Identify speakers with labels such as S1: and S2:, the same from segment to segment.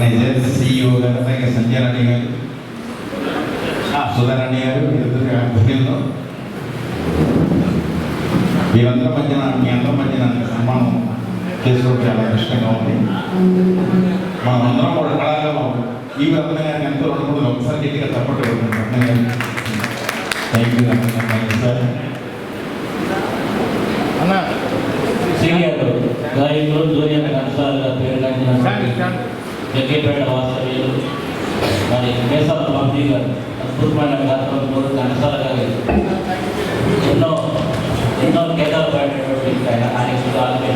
S1: Organiser CEO గారు అలాగే సంజయ్ రాణి గారు సుధారాణి గారు ఎదురుగా బుకింగ్లో వీరందరి మధ్యన మీ అందరి మధ్యన సన్మానం చేసుకోవడం చాలా ఇష్టంగా ఉంది మనం అందరం కూడా కళాగా ఈ రత్న గారికి ఎంతో ఒకసారి గట్టిగా తప్పట్టు రత్న గారు thank you thank you sir
S2: senior గాయకులు జూనియర్ కన్సాలుగా పేరుగాంచిన జగ్గేపేట వాస్తవ్యులు. మరి మేసాల బాబీ గారు అద్భుతమైన గాత్రంలో ఘనసాల గారు ఎన్నో ఎన్నో కేదాలు పడినటువంటి ఆయన ఆయన ఆత్మీయ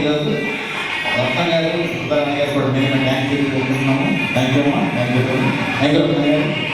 S1: ఈరోజు రత్న గారు సుధారాణి మేము థ్యాంక్ యూ చెప్తున్నాము థ్యాంక్ యూ అమ్మా. థ్యాంక్ యూ థ్యాంక్ యూ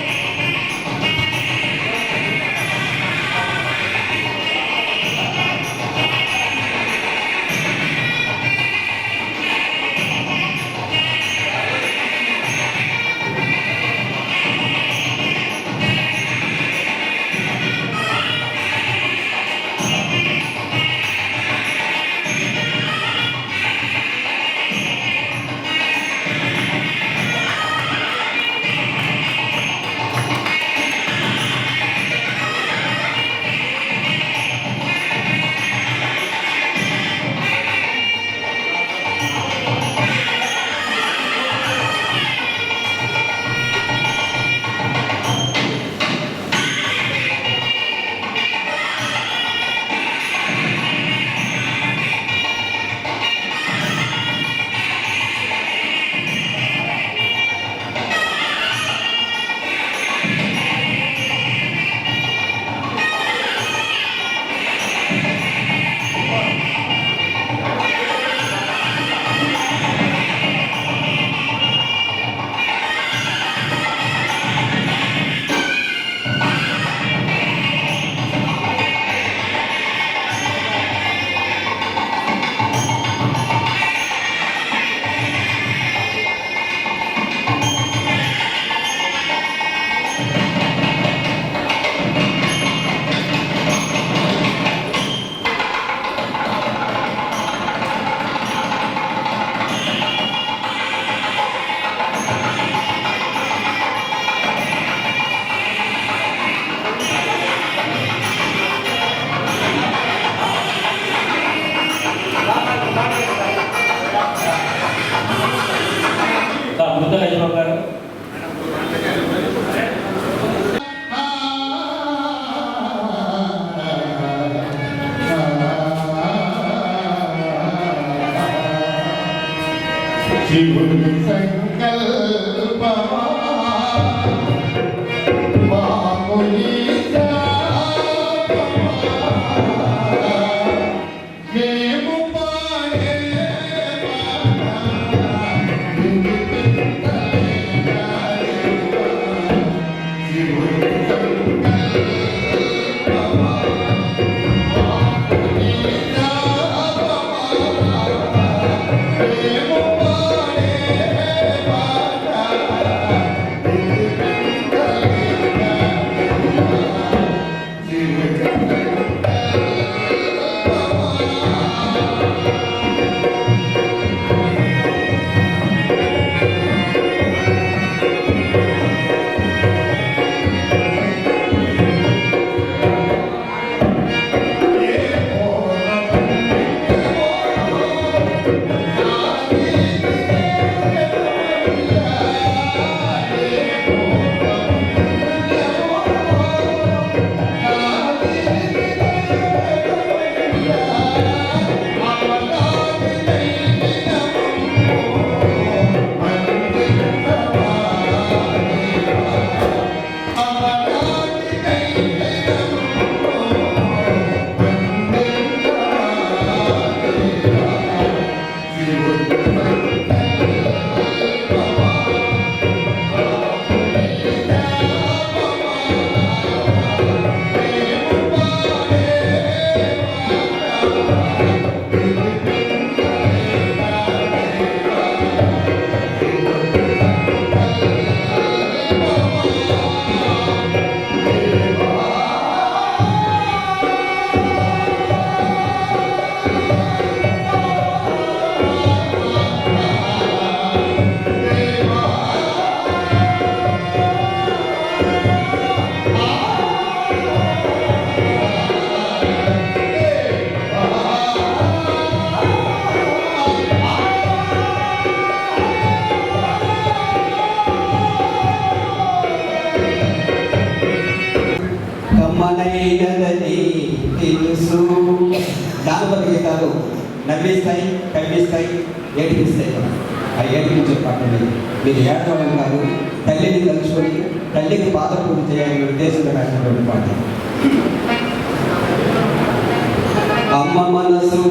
S3: అమ్మ మనసు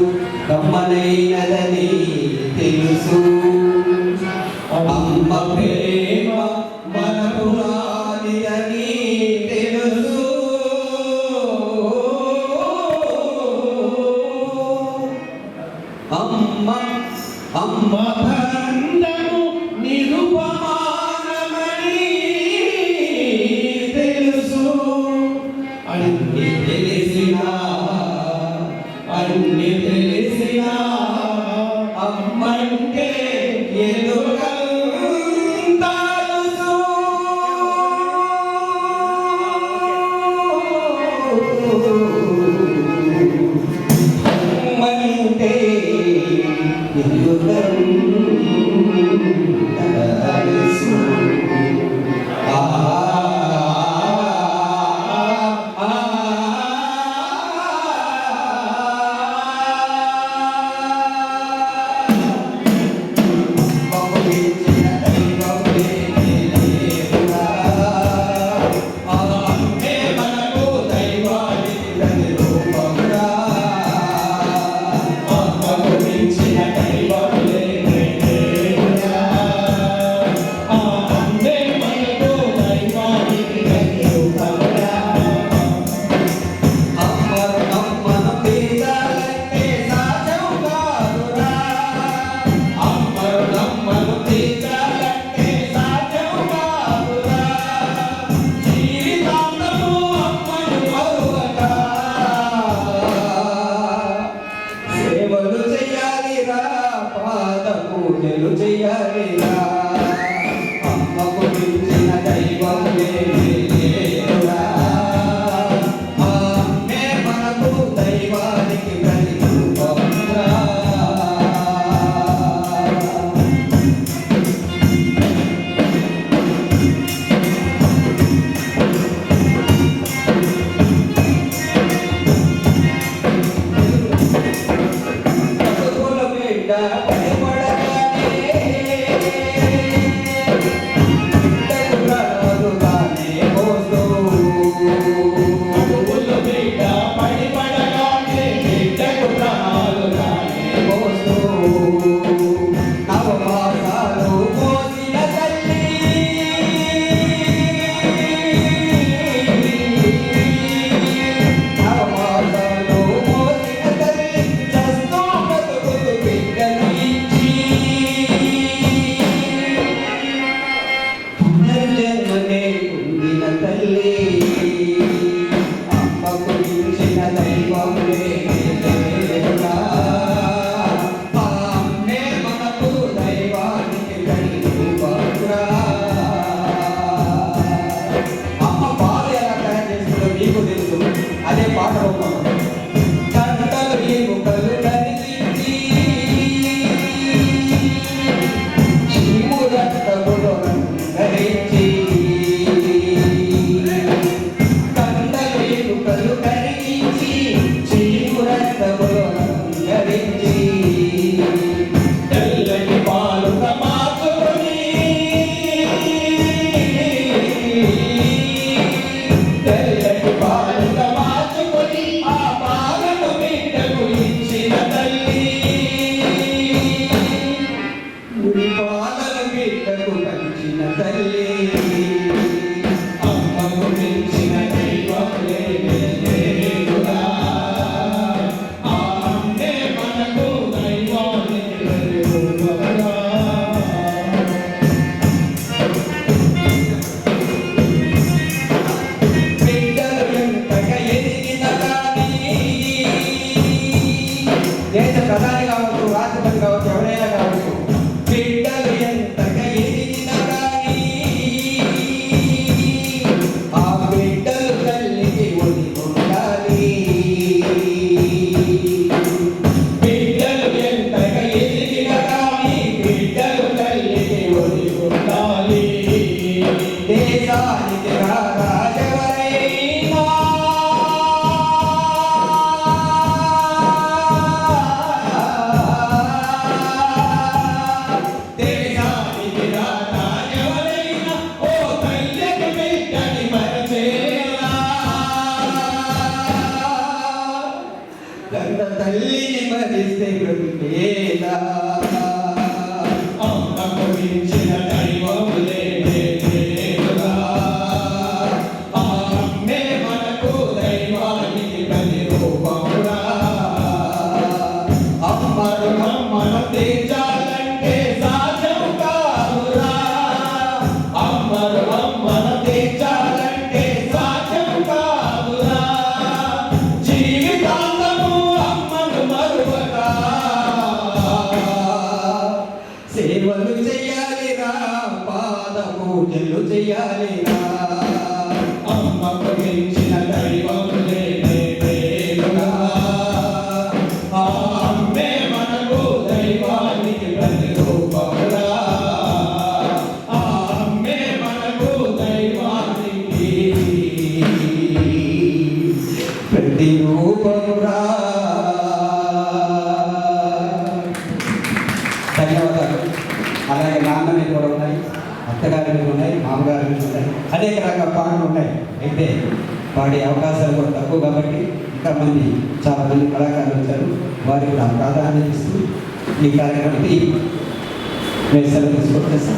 S3: కమ్మనైనదని తెలుసు. అమ్మ ప్రేమ ప్రధాని కావచ్చు రాష్ట్రపతి కావచ్చు ఎవరైనా ధన్యవాదాలు. అలాగే నాన్నని కూడా ఉన్నాయి అత్తగారిని ఉన్నాయి మామగారి ఉన్నాయి. అనేక రకాల పాటలు ఉన్నాయి. అయితే పాడే అవకాశాలు కూడా తక్కువ కాబట్టి ఇంకా మంది చాలా మంది కళాకారులు వచ్చారు. వారికి కూడా ప్రాధాన్యత ఇస్తూ ఈ కార్యక్రమానికి మేము సెలవు తీసుకుంటాను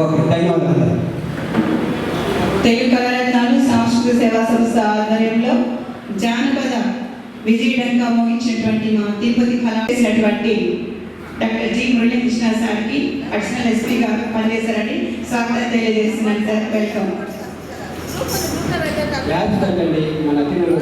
S3: ఓకే ధన్యవాదాలు
S4: తెలుగు కళారత్నాలు సాంస్కృతిక సేవా సంస్థ ఆధ్వర్యంలో జానపద విజయడంగా మోగించినటువంటి మా తిరుపతి కళా చేసినటువంటి డాక్టర్ జి మురళీకృష్ణ సార్కి అడిషనల్ ఎస్పీగా పనిచేశారని స్వాగతం తెలియజేస్తున్నాను సార్ వెల్కమ్
S3: మన అతిథులు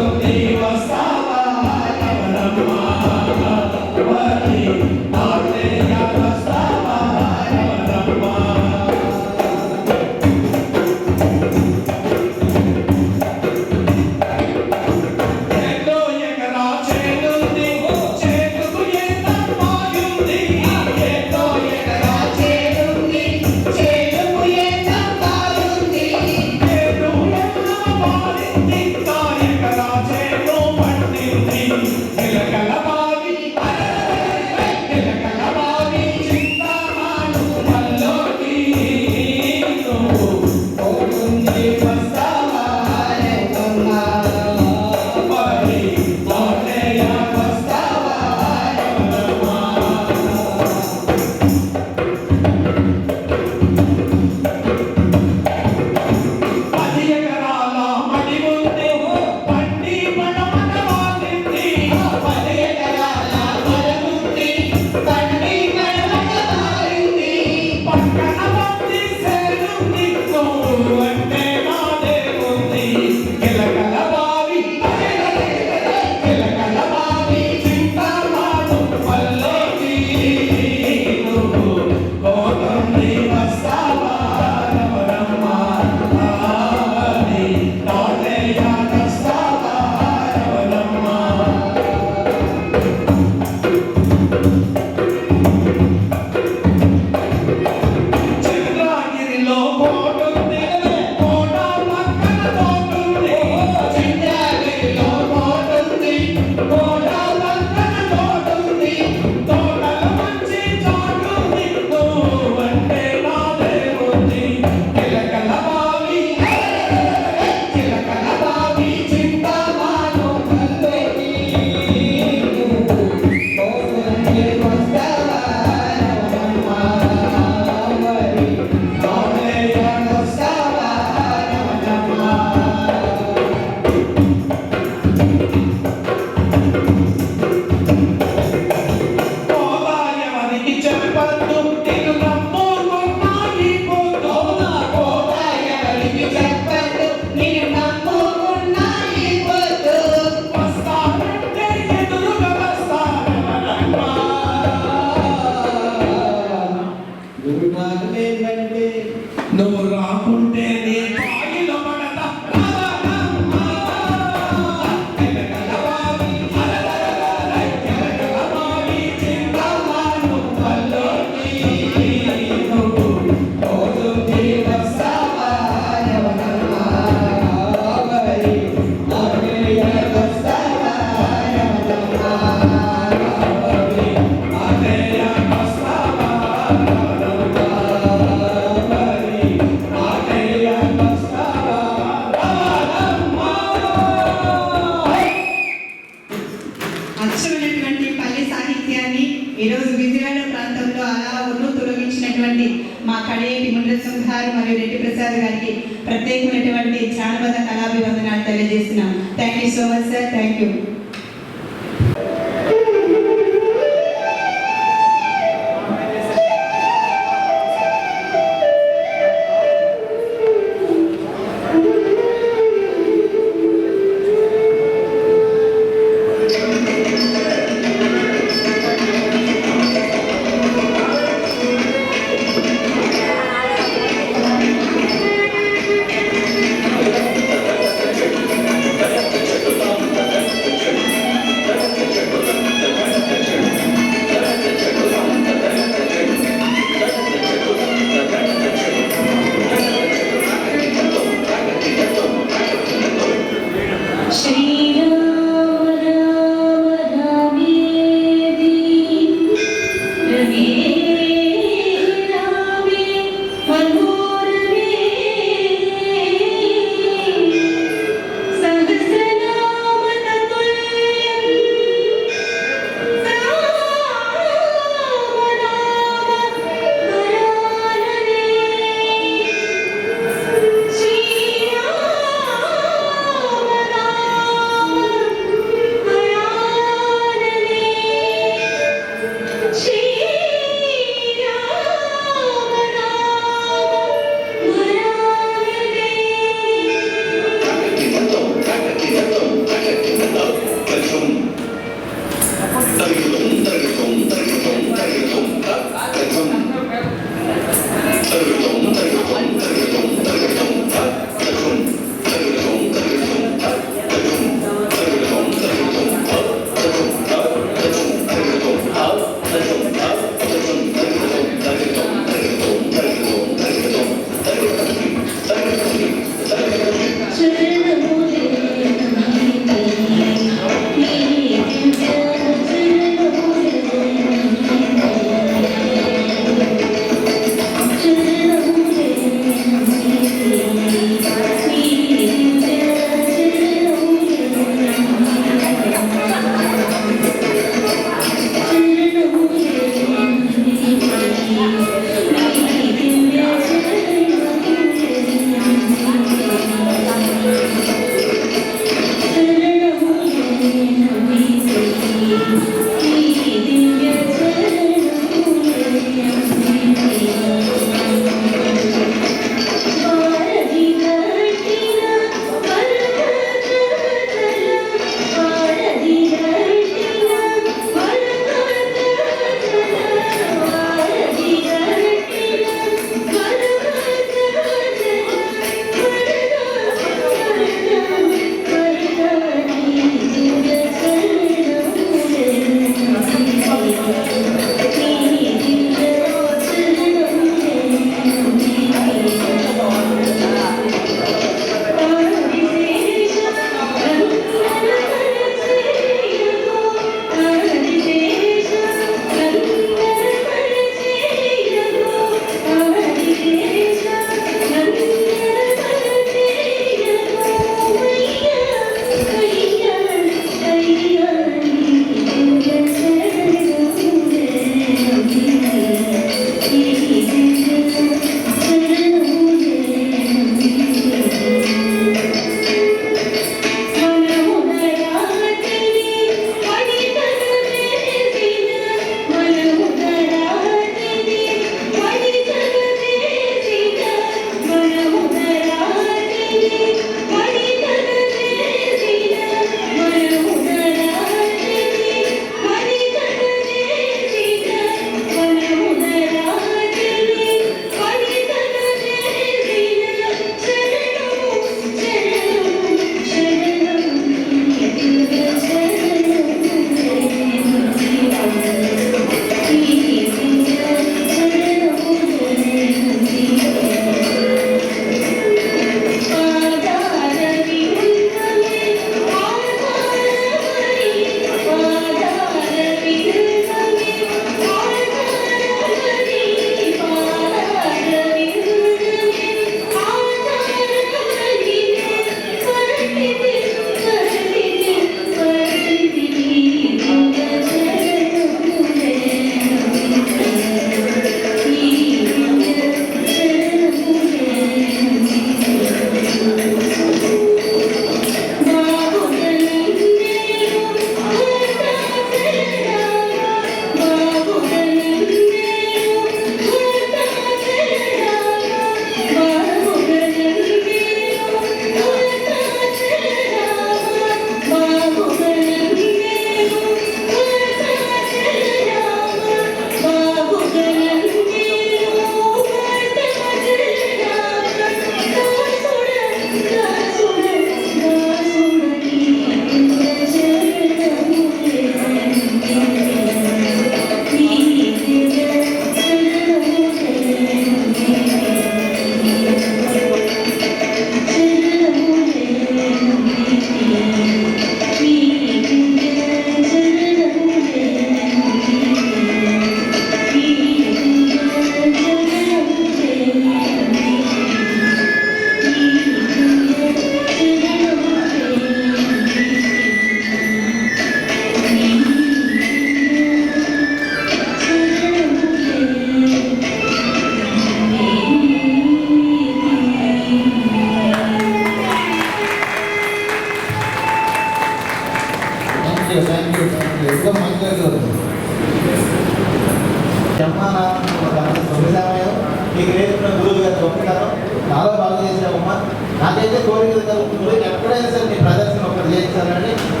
S5: ప్రదర్శన ఒకటి చేయించాలని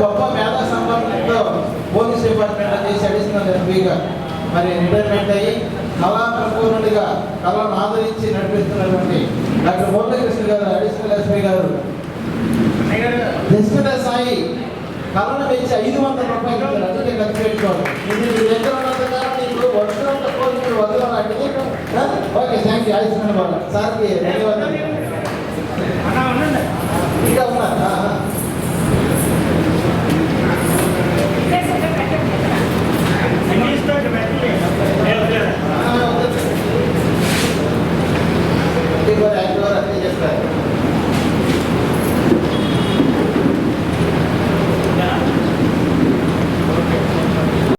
S5: గొప్ప మేధా సంబంధంతో పోలీస్ డిపార్ట్మెంట్ చేసి అడిషనల్ ఎంపీగా మరి రిటైర్మెంట్ అయ్యి కళా ప్రపూర్ణుడిగా కళను ఆదరించి నడిపిస్తున్నటువంటి డాక్టర్ మురళీకృష్ణ గారు అడిషనల్ ఎస్పీ గారు. దశకుట సాయి కళను పెంచి ఐదు వందల రూపాయలు అందుకే ఖర్చు పెట్టుకోవాలి. ఓకే థ్యాంక్ యూ అడిషనల్ సార్కి ధన్యవాదాలు. Thank you.